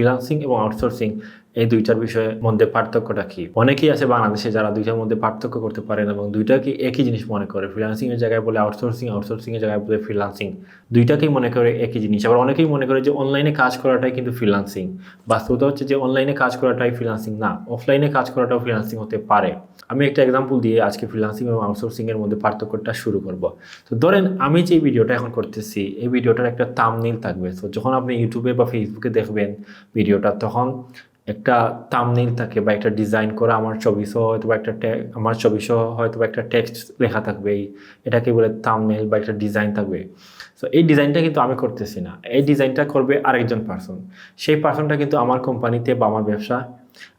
Freelancing এবং outsourcing এই দুইটার বিষয়ে মধ্যে পার্থক্যটা কি? অনেকেই আছে বাংলাদেশে যারা দুইটার মধ্যে পার্থক্য করতে পারেন এবং দুইটাকে একই জিনিস মনে করে? ফ্রিলান্সিং এর জায়গায় বলে আউটসোর্সিং আউটসোর্সিং এর জায়গায় বলে ফ্রিলান্সিং দুইটাকেই মনে করে একই জিনিস। আবার অনেকেই মনে করে যে অনলাইনে কাজ করাটাই কিন্তু ফ্রিলান্সিং বাস্তবতা হচ্ছে যে অনলাইনে কাজ করাটাই ফ্রিলান্সিং না অফলাইনে কাজ করাটাও ফ্রিলান্সিং হতে পারে। আমি একটা এক্সাম্পল দিয়ে আজকে ফ্রিলান্সিং এবং আউটসোর্সিং এর মধ্যে পার্থক্যটা শুরু করব। তো ধরেন আমি যে ভিডিওটা এখন করতেছি, এই ভিডিওটার একটা তামনিল থাকবে। তো যখন আপনি ইউটিউবে বা ফেসবুকে দেখবেন ভিডিওটা, তখন একটা তামনিল থাকে বা একটা ডিজাইন করা আমার ছবি সহ হয়তো বা একটা আমার ছবি সহ হয়তো বা একটা টেক্সট লেখা থাকবে এই এটাকে বলে তামনেল বা একটা ডিজাইন থাকবে। সো এই ডিজাইনটা কিন্তু আমি করতেছি না। এই ডিজাইনটা করবে আরেকজন পার্সন সেই পার্সনটা কিন্তু আমার কোম্পানিতে বা আমার ব্যবসা,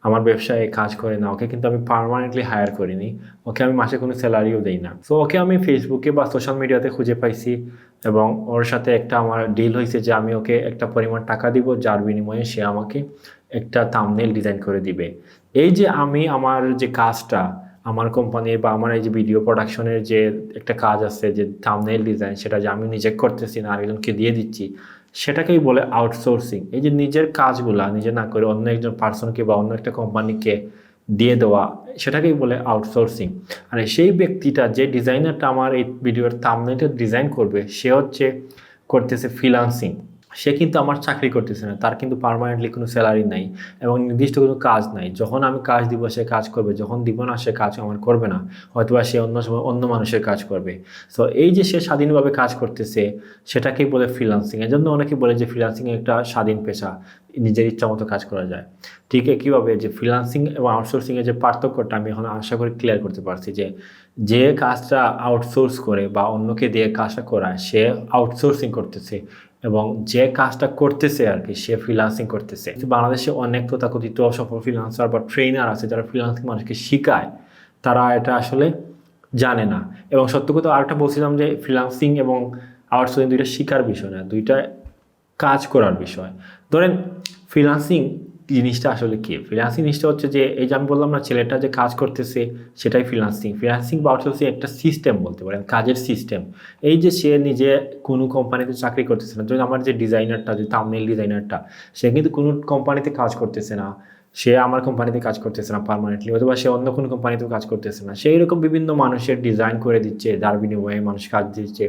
আমার ব্যবসায় কাজ করে না। ওকে কিন্তু আমি পার্মানেন্টলি হায়ার করিনি। ওকে আমি মাসে কোনো স্যালারিও দেই না। সো ওকে আমি ফেসবুকে বা সোশ্যাল মিডিয়াতে খুঁজে পাইছি এবং ওর সাথে একটা আমার ডিল হয়েছে যে আমি ওকে একটা পরিমাণ টাকা দিব, যার বিনিময়ে সে আমাকে একটা থাম্বনেল ডিজাইন করে দিবে। এই যে আমি আমার যে কাজটা, আমার কোম্পানির বা আমার এই যে ভিডিও প্রোডাকশনের যে একটা কাজ আছে, যে থাম্বনেল ডিজাইন সেটা যে আমি নিজে করতেছি না, আরেকজনকে দিয়ে দিচ্ছি, সেটাকেই বলে আউটসোর্সিং এই যে নিজের কাজগুলা, নিজে না করে অন্য একজন পার্সনকে বা অন্য একটা কোম্পানিকে দিয়ে দেওয়া, সেটাকেই বলে আউটসোর্সিং আর সেই ব্যক্তিটা, যে ডিজাইনারটা আমার এই ভিডিওর থাম্বনেলটা ডিজাইন করবে, সে হচ্ছে করতেছে ফ্রিলান্সিং সে কিন্তু আমার চাকরি করতেছে না, তার কিন্তু পার্মানেন্টলি কোনো স্যালারি নাই এবং নির্দিষ্ট কোনো কাজ নাই। যখন আমি কাজ দিব, সে কাজ করবে, যখন দিব না, সে কাজ আমার করবে না, হয়তোবা সে অন্য সময় অন্য মানুষের কাজ করবে। সো এই যে সে স্বাধীনভাবে কাজ করতেছে, সেটাকেই বলে ফ্রিলান্সিং এই জন্য অনেকে বলে যে ফ্রিলান্সিং একটা স্বাধীন পেশা, নিজের ইচ্ছা মতো কাজ করা যায়। ঠিক একইভাবে যে ফ্রিলান্সিং এবং আউটসোর্সিংয়ের যে পার্থক্যটা আমি এখন আশা করি ক্লিয়ার করতে পারছি যে যে কাজটা আউটসোর্স করে বা অন্যকে দিয়ে কাজটা করায়, সে আউটসোর্সিং করতেছে। এবং যে কাজটা করতেছে আর কি, সে ফ্রিলান্সিং করতেছে। বাংলাদেশে অনেক তথাকথিত সফল ফ্রিলান্সার বা ট্রেনার আছে, যারা ফ্রিলান্সিং মানুষকে শেখায়। তারা এটা আসলে জানে না। এবং সত্য কথা আর একটা বলছিলাম যে ফ্রিলান্সিং এবং আউটসোর্সিং দুইটা শিকার বিষয় না, দুইটা কাজ করার বিষয়। ধরেন ফ্রিলান্সিং জিনিসটা আসলে কি? ফ্রিলান্সিং জিনিসটা হচ্ছে যে, এই যে আমি বললাম না, ছেলেটা যে কাজ করতেছে, সেটাই ফ্রিলান্সিং ফ্রিলান্সিং বা আউটসোর্সিং একটা সিস্টেম বলতে পারেন, কাজের সিস্টেম এই যে সে নিজে কোনো কোম্পানিতে চাকরি করতেছে না যেমন আমার যে ডিজাইনারটা যে থামনেল ডিজাইনারটা সে কিন্তু কোনো কোম্পানিতে কাজ করতেছে না। সে আমার কোম্পানিতে কাজ করতেছে না পারমানেন্টলি অথবা সে অন্য কোনো কোম্পানিতেও কাজ করতেছে না। সেই রকম বিভিন্ন মানুষের ডিজাইন করে দিচ্ছে যার বিনিময়ে মানুষ কাজ দিচ্ছে।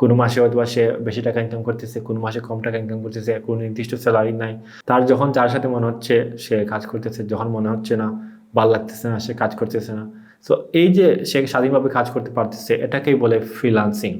কোনো মাসে অথবা সে বেশি টাকা ইনকাম করতেছে, কোনো মাসে কম টাকা ইনকাম করতেছে, কোনো নির্দিষ্ট স্যালারি নাই। তার যখন যার সাথে মনে হচ্ছে সে কাজ করতেছে, যখন মনে হচ্ছে না, ভালো লাগতেছে না, সে কাজ করতেছে না। সো এই যে সে স্বাধীনভাবে কাজ করতে পারতেছে, এটাকেই বলে ফ্রিলান্সিং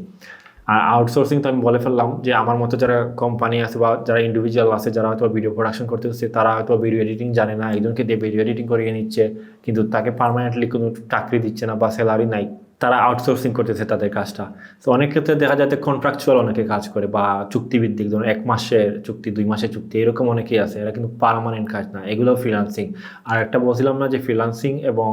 আর আউটসোর্সিং তো আমি বলে ফেললাম যে আমার মতো যারা কোম্পানি আছে বা যারা ইন্ডিভিজুয়াল আছে, যারা হয়তো ভিডিও প্রোডাকশন করতেছে, তারা হয়তো ভিডিও এডিটিং জানে না। একজনকে দিয়ে ভিডিও এডিটিং করিয়ে নিচ্ছে, কিন্তু তাকে পার্মানেন্টলি কোনো চাকরি দিচ্ছে না বা স্যালারি নাই। তারা আউটসোর্সিং করতেছে তাদের কাজটা। তো অনেক ক্ষেত্রে দেখা যায় কন্ট্রাকচুয়াল অনেকে কাজ করে বা চুক্তিভিত্তিক, ধরুন এক মাসের চুক্তি, দুই মাসের চুক্তি, এরকম অনেকেই আছে। এরা কিন্তু পার্মানেন্ট কাজ না এগুলো ফ্রিলান্সিং আর একটা বলছিলাম না যে ফ্রিলান্সিং এবং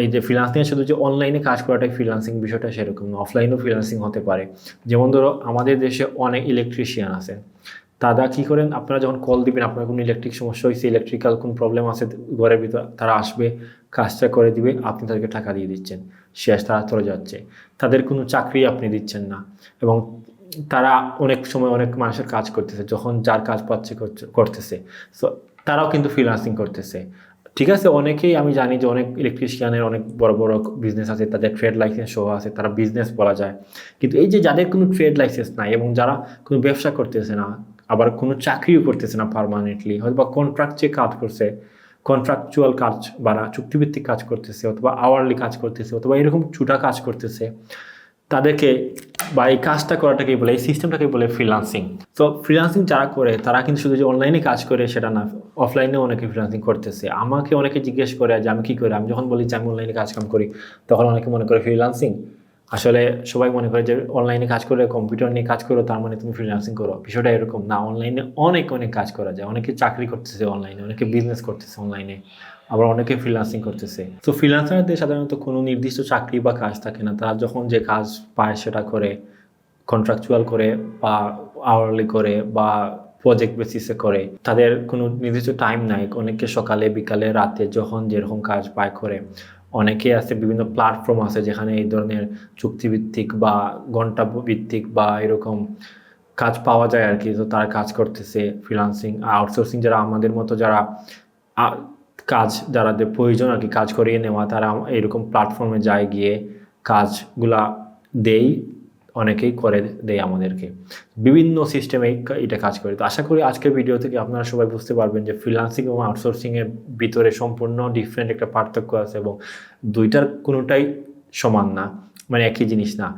এই যে ফ্রিলান্সিং শুধু যে অনলাইনে কাজ করাটাই ফ্রিলান্সিং বিষয়টা সেরকম অফলাইনেও ফ্রিলান্সিং হতে পারে। যেমন ধরো, আমাদের দেশে অনেক ইলেকট্রিশিয়ান আছে। তারা কি করেন, আপনারা যখন কল দিবেন, আপনার কোনো ইলেকট্রিক সমস্যা হয়েছে ইলেকট্রিক্যাল কোন প্রবলেম আছে, ঘরের ভিতর, তারা আসবে, কাজটা করে দিবে, আপনি তাদেরকে টাকা দিয়ে দিচ্ছেন। শেষ, তারা চলে যাচ্ছে। তাদের কোনো চাকরি আপনি দিচ্ছেন না। এবং তারা অনেক সময় অনেক মানুষের কাজ করতেছে, যখন যার কাজ পাচ্ছে করতেছে। সো তারাও কিন্তু ফ্রিলান্সিং করতেছে। ঠিক আছে, অনেকেই আমি জানি যে অনেক ইলেকট্রিশিয়ানের অনেক বড় বড় বিজনেস আছে, তাদের ট্রেড লাইসেন্স সহ আছে, তারা বিজনেস বলা যায়। কিন্তু এই যে যাদের কোনো ট্রেড লাইসেন্স নাই এবং যারা কোনো ব্যবসা করতেছে না, আবার কোনো চাকরিও করতেছে না পারমানেন্টলি হয়তো বা কন্ট্রাক্টে কাজ করছে কন্ট্রাকচুয়াল কাজ বা চুক্তিভিত্তিক কাজ করতেছে, অথবা আওয়ারলি কাজ করতেছে, অথবা এরকম ছুটা কাজ করতেছে, তাদেরকে বা এই কাজটা করাটাকেই বলে, এই সিস্টেমটাকে বলে ফ্রিলান্সিং তো ফ্রিলান্সিং যারা করে, তারা কিন্তু শুধু যে অনলাইনে কাজ করে সেটা না অফলাইনে অনেকে ফ্রিলান্সিং করতেছে। আমাকে অনেকে জিজ্ঞেস করে যে আমি কী করি? আমি যখন বলি যে আমি অনলাইনে কাজ কাম করি, তখন অনেকে মনে করে ফ্রিলান্সিং আসলে সবাই মনে করে যে অনলাইনে কাজ করে কম্পিউটার নিয়ে কাজ করো, তার মানে তুমি ফ্রিল্যান্সিং করো। বিষয়টা এরকম না অনলাইনে অনেক অনেক কাজ করা যায়। অনেকে চাকরি করতেছে অনলাইনে অনেকে বিজনেস করতেছে অনলাইনে আবার অনেকে ফ্রিল্যান্সিং করতেছে। তো ফ্রিল্যান্সারদের সাধারণত কোনো নির্দিষ্ট চাকরি বা কাজ থাকে না। তারা যখন যে কাজ পায় সেটা করে কন্ট্রাকচুয়াল করে বা আওয়ারলি করে বা প্রজেক্ট বেসিসে করে, তাদের কোনো নির্দিষ্ট টাইম নাই। অনেকে সকালে, বিকালে, রাতে যখন যেরকম কাজ পায় করে। অনেকে আছে, বিভিন্ন প্ল্যাটফর্ম আছে যেখানে এই ধরনের চুক্তিভিত্তিক বা ঘণ্টা ভিত্তিক বা এরকম কাজ পাওয়া যায় আর কি। তো তারা কাজ করতেছে ফ্রিলান্সিং আউটসোর্সিং যারা আমাদের মতো যারা কাজ যারা প্রয়োজন আর কি, কাজ করিয়ে নেওয়া, তারা এরকম প্ল্যাটফর্মে যায় গিয়ে কাজগুলা দেই। অনেকেই করে দেয় আমাদেরকে। বিভিন্ন সিস্টেমে এটা কাজ করে। তো আশা করি আজকের ভিডিও থেকে আপনারা সবাই বুঝতে পারবেন যে ফ্রিলান্সিং এবং আউটসোর্সিংয়ের ভিতরে সম্পূর্ণ ডিফারেন্ট একটা পার্থক্য আছে এবং দুইটার কোনোটাই সমান না। মানে একই জিনিস না।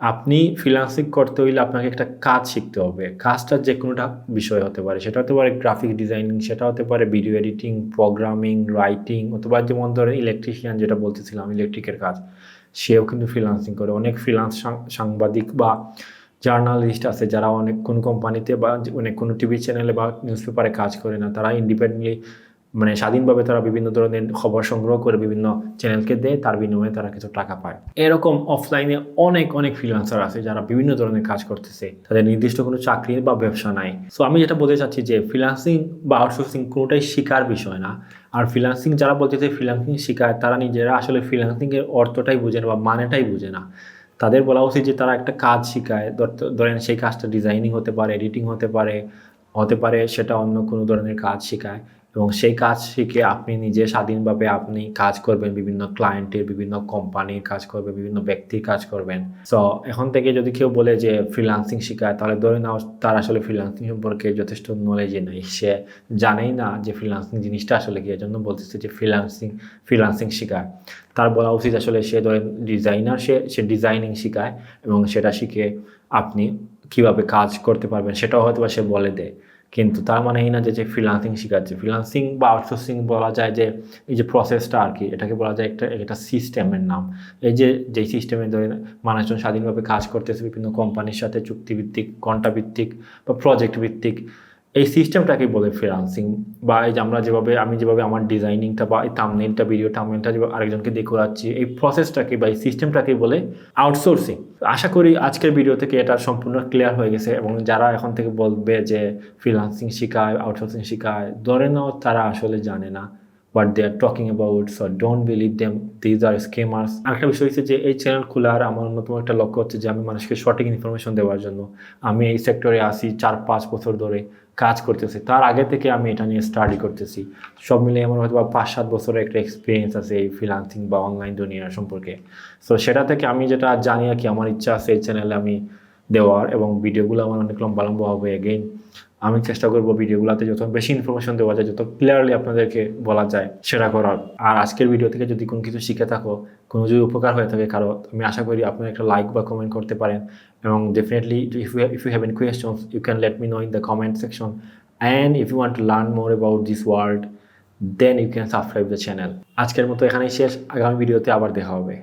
আপনি ফ্রিলান্সিং করতে হইলে আপনাকে একটা কাজ শিখতে হবে। কাজটা যে কোনোটা বিষয় হতে পারে। সেটা হতে পারে গ্রাফিক ডিজাইনিং সেটা হতে পারে ভিডিও এডিটিং প্রোগ্রামিং রাইটিং অথবা যেমন ধরেন ইলেকট্রিশিয়ান যেটা বলতেছিলাম ইলেকট্রিকের কাজ, সেও কিন্তু ফ্রিলান্সিং করে। অনেক ফ্রিলান্স সাংবাদিক বা জার্নালিস্ট আছে যারা অনেক, কোনো কোম্পানিতে বা অনেক, কোনো টিভি চ্যানেলে বা নিউজ পেপারে কাজ করে না। তারা ইন্ডিপেন্ডেন্টলি মানে স্বাধীনভাবে তারা বিভিন্ন ধরনের খবর সংগ্রহ করে বিভিন্ন চ্যানেলকে দেয়, তার বিনিময়ে তারা কিছু টাকা পায়। এরকম অফলাইনে অনেক অনেক ফ্রিল্যান্সার আছে যারা বিভিন্ন ধরনের কাজ করতেছে। তাদের নির্দিষ্ট কোনো চাকরি বা ব্যবসা নাই। সো আমি যেটা বলতে চাচ্ছি যে ফ্রিল্যান্সিং বা আউটসোর্সিং কোনোটাই শিকার বিষয় না। আর ফ্রিল্যান্সিং যারা বলতেছে ফ্রিলান্সিং শিখায় তারা নিজেরা আসলে ফ্রিল্যান্সিং এর অর্থটাই বুঝে না বা মানেটাই বুঝে না। তাদের বলা উচিত যে তারা একটা কাজ শিখায়। ধরেন সেই কাজটা ডিজাইনিং হতে পারে এডিটিং হতে পারে হতে পারে সেটা অন্য কোনো ধরনের কাজ শেখায়। এবং সেই কাজ শিখে আপনি নিজে স্বাধীনভাবে আপনি কাজ করবেন, বিভিন্ন ক্লায়েন্টের বিভিন্ন কোম্পানির কাজ করবেন, বিভিন্ন ব্যক্তির কাজ করবেন। সো এখন থেকে যদি কেউ বলে যে ফ্রিলান্সিং শেখায়, তাহলে ধরে নাও তার আসলে ফ্রিলান্সিং সম্পর্কে যথেষ্ট নলেজই নেই। সে জানেই না যে ফ্রিলান্সিং জিনিসটা আসলে কি, এজন্য বলতেছে যে ফ্রিলান্সিং ফ্রিলান্সিং শেখায়। তার বলা উচিত আসলে সে ধরেন ডিজাইনার সে সে ডিজাইনিং শেখায় এবং সেটা শিখে আপনি কীভাবে কাজ করতে পারবেন, সেটাও হয়তো সে বলে দেয়। কিন্তু তার মানে এই না যে ফ্রিলান্সিং শেখাচ্ছে। ফ্রিলান্সিং বা আউটসোর্সিং বলা যায় যে, এই যে প্রসেসটা আর কি, এটাকে বলা যায় একটা একটা সিস্টেমের নাম। এই যে, যেই সিস্টেমে ধরে মানুষজন স্বাধীনভাবে কাজ করতেছে বিভিন্ন কোম্পানির সাথে চুক্তিভিত্তিক ঘণ্টাভিত্তিক বা প্রজেক্ট ভিত্তিক এই সিস্টেমটাকে বলে ফ্রিলান্সিং বা এই যে আমরা যেভাবে, আমি যেভাবে আমার ডিজাইনিংটা বা এই থামনেলটা ভিডিও থামনেলটা যেভাবে আরেকজনকে দেখে করাচ্ছি এই প্রসেসটাকে বা এই সিস্টেমটাকে বলে আউটসোর্সিং আশা করি আজকের ভিডিও থেকে এটা সম্পূর্ণ ক্লিয়ার হয়ে গেছে এবং যারা এখন থেকে বলবে যে ফ্রিলান্সিং শেখায় আউটসোর্সিং শেখায়, ধরে নাও তারা আসলে জানে না। What they are talking about so don't believe them these are scammers আরেকটা বিষয় হচ্ছে যে এই চ্যানেল খোলার আমার অন্যতম একটা লক্ষ্য হচ্ছে যে আমি মানুষকে সঠিক ইনফরমেশন দেওয়ার জন্য আমি এই সেক্টরে আসি চার, পাঁচ বছর ধরে কাজ করতেছি। তার আগে থেকে আমি এটা নিয়ে স্টাডি করতেছি। সব মিলিয়ে আমার হয়তো পাঁচ, সাত বছরের একটা এক্সপিরিয়েন্স আছে এই ফ্রিলান্সিং বা অনলাইন দুনিয়ার সম্পর্কে। সো সেটা থেকে আমি যেটা জানি আর কি, আমার ইচ্ছা আছে এই চ্যানেলে আমি দেওয়ার এবং ভিডিওগুলো আমার অনেক লম্বা লম্বা হবে এগেইন আমি চেষ্টা করব ভিডিওগুলোতে যত বেশি ইনফরমেশন দেওয়া যায়, যত ক্লিয়ারলি আপনাদেরকে বলা যায়, সেটা করার। আর আজকের ভিডিও থেকে যদি কোনো কিছু শিখে থাকো, কোনো যদি উপকার হয়ে থাকে কারও, আমি আশা করি আপনারা একটা লাইক বা কমেন্ট করতে পারেন। এবং definitely if you if you have an questions you can let me know in the comment section and if you want to learn more about this world then you can subscribe the channel আজকের মতো এখানেই শেষ। আগামী ভিডিওতে আবার দেখা হবে।